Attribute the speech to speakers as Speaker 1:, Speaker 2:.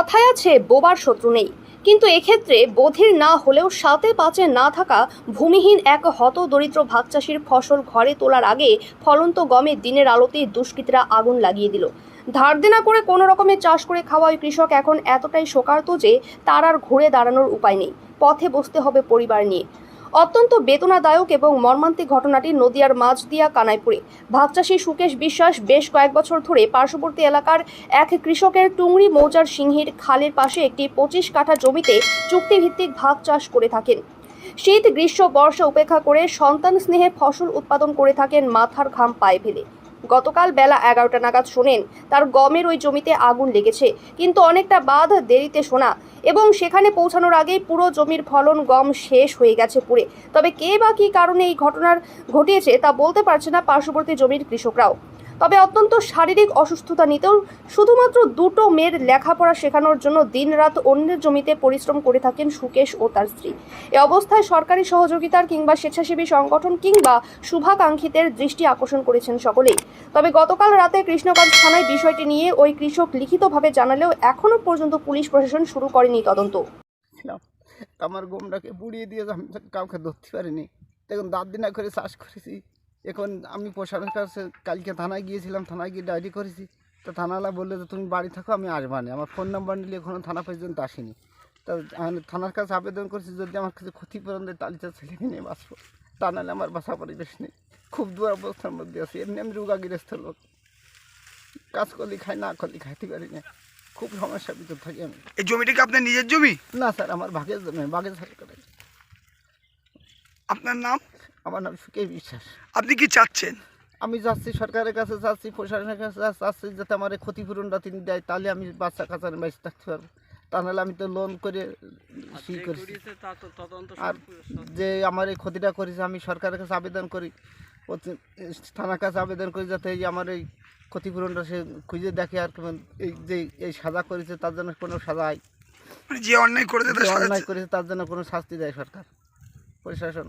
Speaker 1: কথায় আছে, বোবার শত্রু নেই। কিন্তু এক্ষেত্রে বধির না হলেও সাথে পাঁচে না থাকা ভূমিহীন এক হত দরিদ্র ভাগচাষির ফসল ঘরে তোলার আগে ফলন্ত গমে দিনের আলোতেই দুষ্কৃতীরা আগুন লাগিয়ে দিল। ধার দেনা করে কোনো রকমের চাষ করে খাওয়া ওই কৃষক এখন এতটাই শোকার্ত যে তার আর ঘুরে দাঁড়ানোর উপায় নেই। পথে বসতে হবে পরিবার নিয়ে। অত্যন্ত বেদনাদায়ক এবং মর্মান্তিক ঘটনাটি নদিয়ার মাঝদিয়া কানাইপুরে। ভাগচাষী সুকেশ বিশ্বাস বেশ কয়েক বছর ধরে পার্শ্ববর্তী এলাকার এক কৃষকের টুংরি মৌজার সিংহের খালের পাশে একটি পঁচিশ কাঠা জমিতে চুক্তিভিত্তিক ভাগ চাষ করে থাকেন। শীত, গ্রীষ্ম, বর্ষা উপেক্ষা করে সন্তান স্নেহে ফসল উৎপাদন করে থাকেন মাথার ঘাম পায়ে ফেলে। গতকাল বেলা এগারোটা নাগাদ শোনেন, তার গমের ওই জমিতে আগুন লেগেছে। কিন্তু অনেকটা বাদ দেরিতে শোনা এবং সেখানে পৌঁছানোর আগেই পুরো জমির ফলন গম শেষ হয়ে গেছে পুরে তবে কে বা কী কারণে এই ঘটনার ঘটিয়েছে তা বলতে পারছে না পার্শ্ববর্তী জমির কৃষকরাও। তবে অত্যন্ত শারীরিক অসুস্থতা নিতেও শুধুমাত্র দুটো মেয়ের লেখাপড়া শেখানোর জন্য দিনরাত অন্যের জমিতে পরিশ্রম করে থাকেন সুকেশ ও তার স্ত্রী। এ অবস্থায় সরকারি সহযোগিতার কিংবা স্বেচ্ছাসেবী সংগঠন কিংবা শুভাকাঙ্ক্ষীদের দৃষ্টি আকর্ষণ করেছেন সকলেই। তবে গতকাল রাতে কৃষ্ণগঞ্জ থানায় বিষয়টি নিয়ে ওই কৃষক লিখিতভাবে জানালেও এখনও পর্যন্ত পুলিশ প্রশাসন শুরু করেনি তদন্ত।
Speaker 2: আমার গমটাকে পুড়িয়ে দিয়ে কাউকে ধরতে পারিনি। দেখুন, দাঁত দিনা করে চাষ করেছি। এখন আমি প্রশাসনের কাছে কালকে থানায় গিয়েছিলাম থানায় গিয়ে ডায়েরি করেছি। তো থানাওয়ালা বলল যে তুমি বাড়ি থাকো আমি আসবা না। আমার ফোন নাম্বার নিলে এখনও থানা পর্যন্ত আসেনি। তো আমি থানার কাছে আবেদন করেছি যদি আমার কাছে ক্ষতিপূরণ দেয় তাহলে তো ছেলেকে নিয়ে বাঁচবো। তা নাহলে আমার বাসা পরিবেশ নেই। খুব দূর অবস্থার মধ্যে আছি। এমনি আমি রোগাগ্রস্ত লোক। কাজ করলে খাই না করলে খাইতে পারি না। খুব সমস্যার ভিতর থাকি আমি।
Speaker 3: এই জমিটা কি আপনার নিজের জমি?
Speaker 2: না স্যার আমার ভাগের জন্য ভাগের সরকারে
Speaker 3: আপনার নাম?
Speaker 2: আমার নাম সুকেশ বিশ্বাস।
Speaker 3: আপনি কি চাচ্ছেন?
Speaker 2: আমি যাচ্ছি সরকারের কাছে যাচ্ছি প্রশাসনের কাছে যাচ্ছি যাতে আমার এই ক্ষতিপূরণটা তিনি দেয় তাহলে আমি বাচ্চা কাচ্চা বেঁচে থাকতে পারব। তা নাহলে আমি তো লোন করে ই করেছি। আর যে আমার এই ক্ষতিটা করেছে আমি সরকারের কাছে আবেদন করি। থানার কাছে আবেদন করি যাতে এই আমার এই ক্ষতিপূরণটা সে খুঁজে দেখে আর কেমন এই যে এই সাজা করেছে তার জন্য কোনো সাজা হয়।
Speaker 3: মানে যে অন্যায় করেছে
Speaker 2: অন্যায় করেছে তার জন্য কোনো শাস্তি দেয় সরকার প্রশাসন।